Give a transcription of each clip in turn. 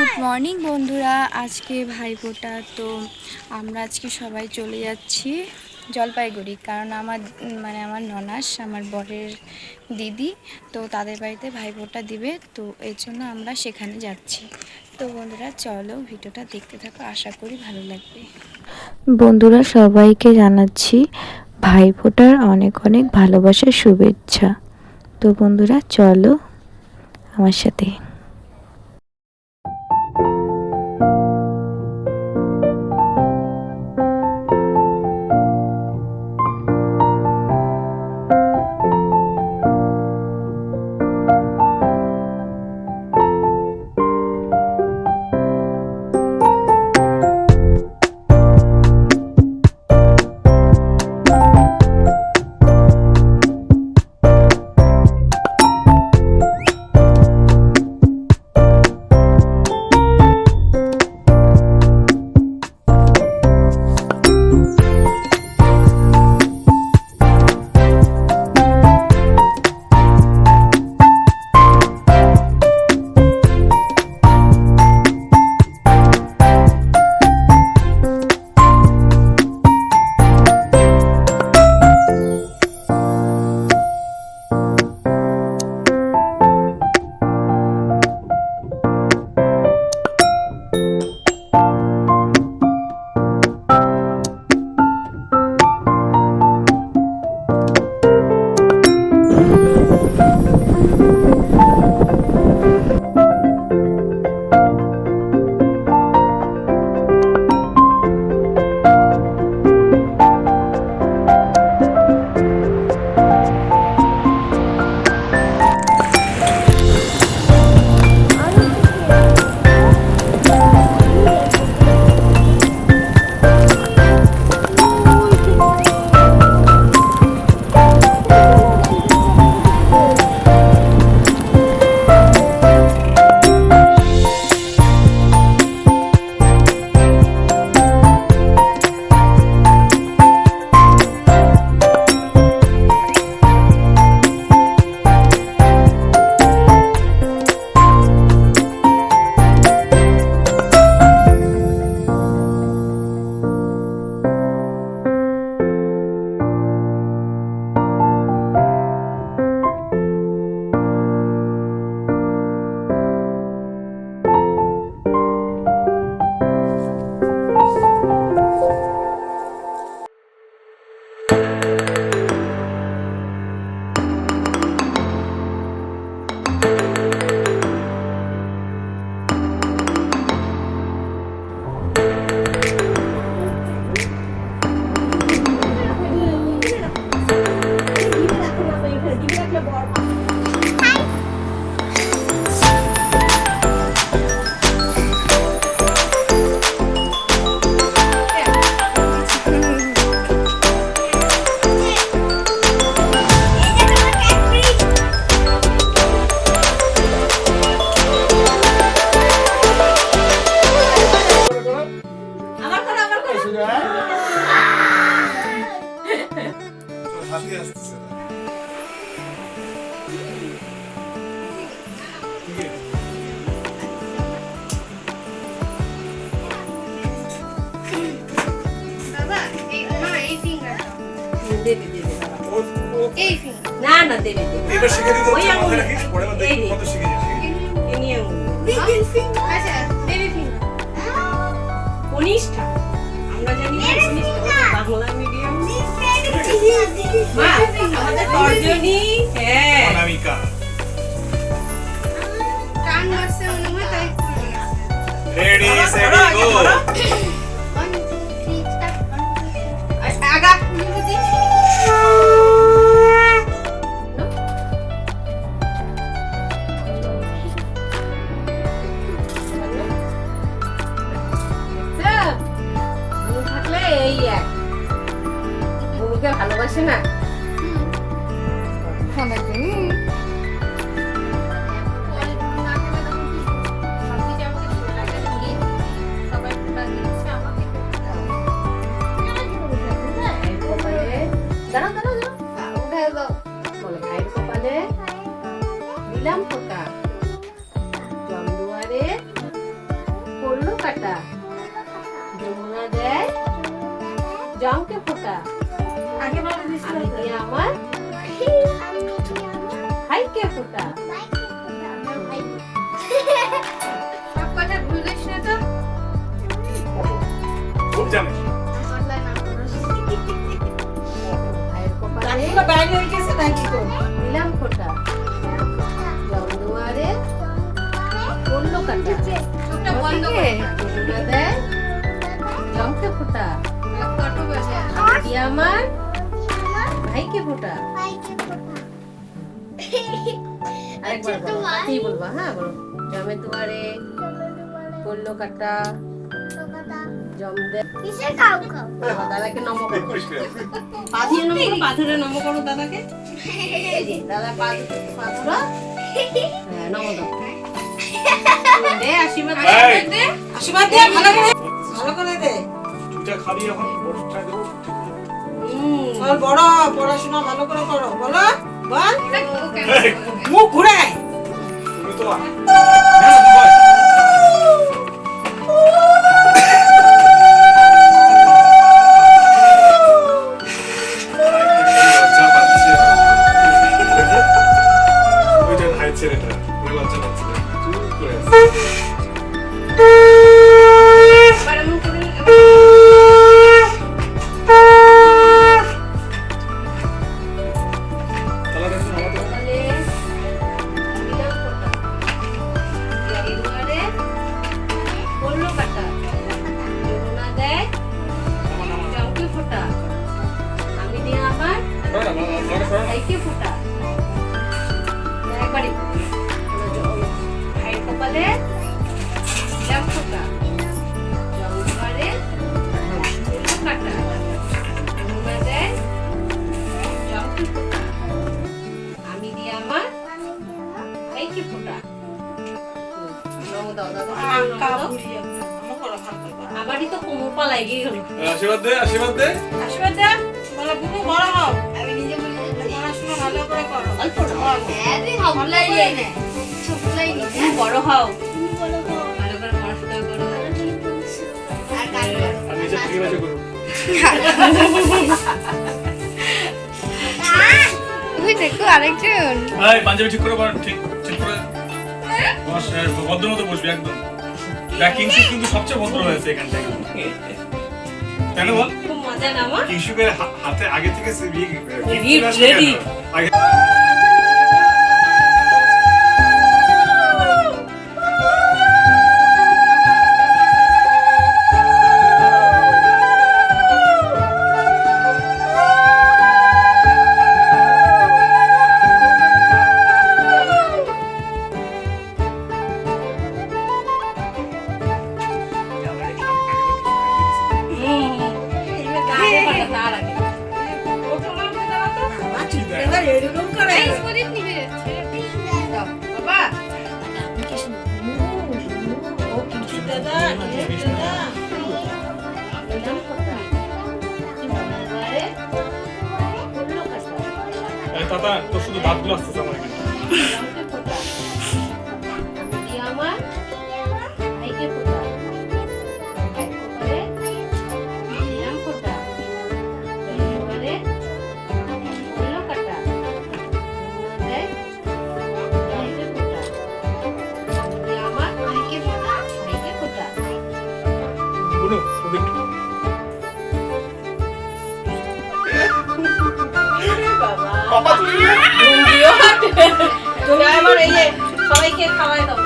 Good morning বন্ধুরা। আজকে ভাইফোঁটা, তো আমরা আজকে সবাই চলে যাচ্ছি জলপাইগুড়ি, কারণ আমার মানে আমার ননাস, আমার বরের দিদি, তো তাদের বাড়িতে ভাইফোঁটা দিবে, তো এই জন্য আমরা সেখানে যাচ্ছি। তো বন্ধুরা, চলো ভিডিওটা দেখতে থাকো, আশা করি ভালো লাগবে। বন্ধুরা, সবাইকে জানাচ্ছি ভাইফোঁটার অনেক অনেক ভালোবাসার শুভেচ্ছা। তো বন্ধুরা, চলো আমার সাথে। হাতি আসতেছে না। দেবে দেবে না না দেবে দেবে এবার শিখে দিতে ওই আঙুল। রাখিস, পরে আবার দেখবি কত শিখে দিবি। এ আঙুল। লিটল ফিঙ্গার আচ্ছা বেবি ফিঙ্গার কনিষ্ঠা আমরা জানি কনিষ্ঠা বাংলা মিডিয়াম মা আমাদের। যমুনা দেয় ফোটা। দিয়ে আমার ভাইকে ফোটা। আরেকবার বলো তাতেই বলবা? হ্যাঁ বলো। জমে দুয়ারে পড়ল কাটা জম দে বাবা, দাদাকে পাথুরে দাদা পাথু- হ্যাঁ নম দাও। দে আশীর্বাদ দে। আশীর্বাদ দে ভালো করে ভালো করে দে। চুটা খালি এখন বড়টা দেবো। বল বড় পড়াশোনা ভালো করে করো। বলো বল। মুখ ঘুরায়। তুমি তো আঁকা বুড়ি একদম ভালো করো ভালো করে করো। আমারই তো কোমর পা লাগিয়ে গেল। আশীর্বাদ দে আশীর্বাদ দে। আশীর্বাদ দে বলো বুবু বড় হও আমি নিজে পড়াশোনা ভালো করে করো। অল্প হ্যাঁ রে হামলাই রে সবলাই নি তুমি বড় হও। ভালো করে পড়াশোনা করো। আর গান করো নিজে ফ্রি বাজে করো। ওই দেখো আরেকজন। এই পাঞ্জাবি ঠিক করে ঠিক ঠিক করে। বস আর বসবি একদম। দেখ কিংসুক কিন্তু সবচেয়ে ভদ্র হয়েছে এখান থেকে তাই না বল খুব মজা না আমার কিংসুকের হাতে আগে থেকে সে বিয়ে Gift ready. আগে আগে দাদা তোর শুধু দাঁতগুলো আসতেছে আমার এখানে। এই যে সবাইকে খাওয়াই দাও।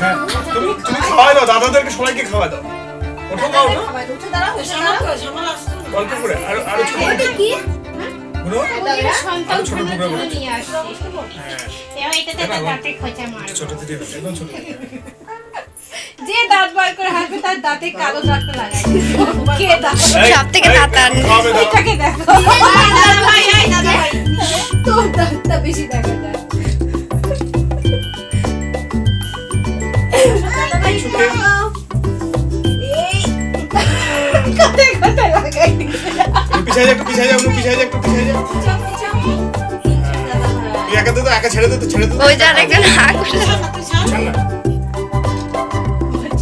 হ্যাঁ তুমি তুমি খাওয়াই দাও দাদাদেরকে সবাইকে খাওয়াই দাও। ওঠো খাও না। অল্প করে আরও আরও ছোট সন্তান আরও ছোট যে দাঁত বার করে হাসবে তার দাঁতে কালো দাঁতটা লাগাই। কে দাঁত সব থেকে দাঁতান। এটাকে দেখো। দাদা ভাই আই দাদা ভাই। তোর দাঁতটা বেশি দেখা যায়। পিছাই একটু পিছাই পিছাই একটু পিছাই একা তো একা ছেড়ে দে তো ছেড়ে দে ওই যে আরেকজন হাঁ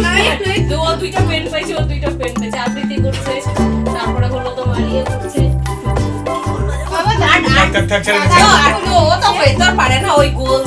ও দুইটা পেন পাইছে ও দুইটা পেন পাইছে। আবৃত্তি করছে তারপরে হলো তোমার ইয়ে করছে। ও, তো ও পারে না ওই গোল।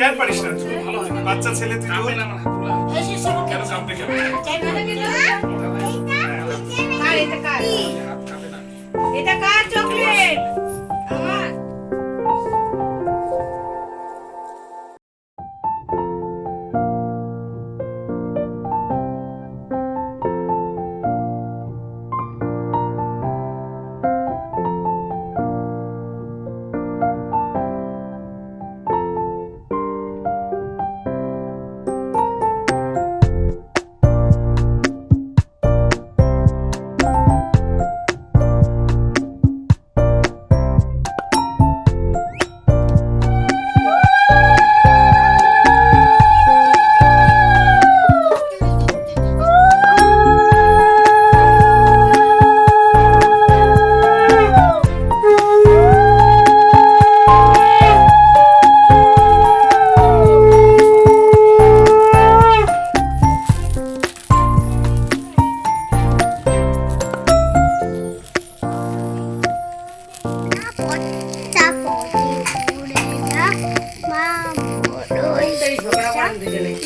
কেন পারিস না? বাচ্চা ছেলে তুই কেন কাঁপতে কেন? আর এটা কার? এটা কার? চকলেট।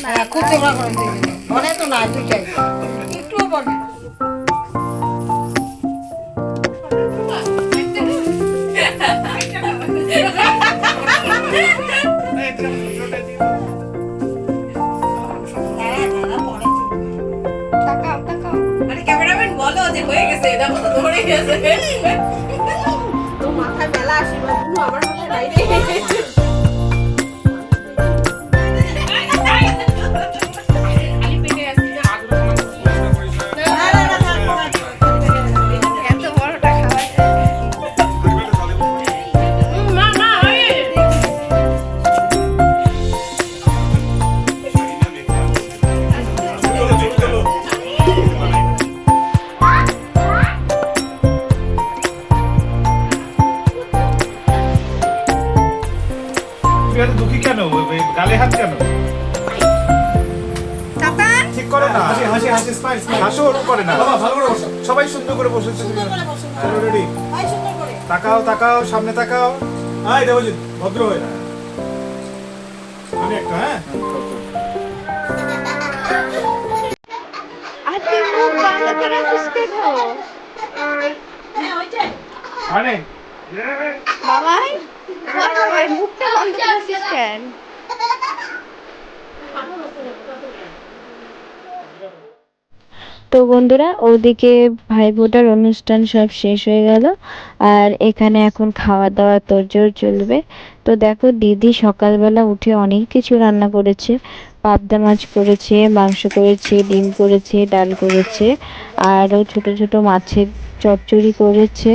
হ্যাঁ খুব ঝগড়া করেন বনে তো না। দুইটাই একটুও ক্যামেরাম্যান বলো যে হয়ে গেছে তো ধরে গেছে। মাথায় আশীর্বাদগুলো আমার তাকাও তাকাও সামনে তাকাও। আয় দেবজিৎ ভদ্র হয়ে আমি একটা হ্যাঁ? মানে বাবাই বাবাই মুখটা বন্ধ করে আসিস কেন? তো বন্ধুরা, ওদিকে ভাই ফোটার অনুষ্ঠান সব শেষ হয়ে গেল। আর এখানে এখন খাওয়া দাওয়া তোরজোর চলবে। তো দেখো, দিদি সকালবেলা উঠে অনেক কিছু রান্না করেছে। পাবদা মাছ করেছে, মাংস করেছে, ডিম করেছে, ডাল করেছে। আরও ছোট ছোট মাছের চচ্চড়ি করেছে।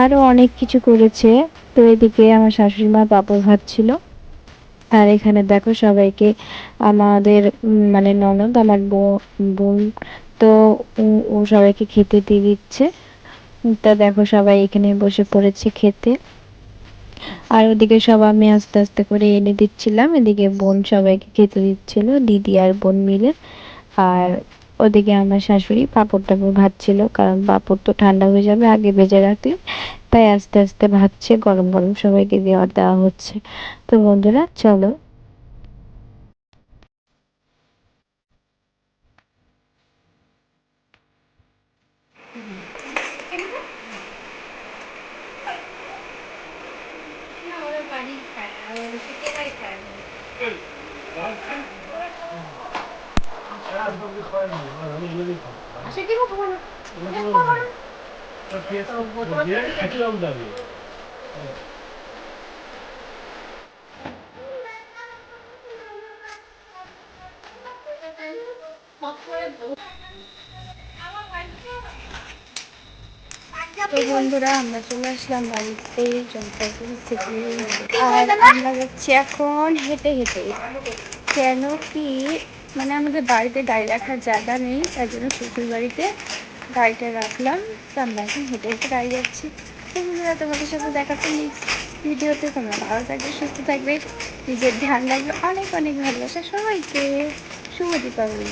আরও অনেক কিছু করেছে। তো এদিকে আমার শাশুড়ি মা পাঁপড় ভাজছিল। আর এখানে দেখো সবাইকে আমাদের মানে ননদ, আমার বোন তো ও- সবাইকে খেতে দিয়ে দিচ্ছে। তা দেখো সবাই এখানে বসে পড়েছে খেতে। আর ওদিকে সব আমি আস্তে আস্তে করে এনে দিচ্ছিলাম। এদিকে বোন সবাইকে খেতে দিচ্ছিল, দিদি আর বোন মিলে। আর ওদিকে আমার শাশুড়ি পাঁপড় টাপড় ভাজছিল, কারণ পাঁপড় তো ঠান্ডা হয়ে যাবে আগে ভেজে রাখলে। তাই আস্তে আস্তে ভাজছে গরম গরম সবাইকে দেওয়া দেওয়া হচ্ছে। তো বন্ধুরা, চলো তো বন্ধুরা আমরা চলে আসলাম বাড়িতে জলপাইগুড়ি থেকে। আর আমরা যাচ্ছি এখন হেঁটে হেঁটে। কেন কি মানে আমাদের বাড়িতে গাড়ি রাখার জায়গা নেই তার জন্য শ্বশুর বাড়িতে গাড়িটা রাখলাম। আমরা এখন হেঁটে হেঁটে গাড়ি যাচ্ছি। তো বন্ধুরা, তোমাদের সাথে দেখা তো নেক্সট ভিডিওতে তোমরা ভালো থাকবে, সুস্থ থাকবে। নিজের ধ্যান রাখবে। অনেক অনেক ভালোবাসা সবাইকে। শুভ দীপাবলি।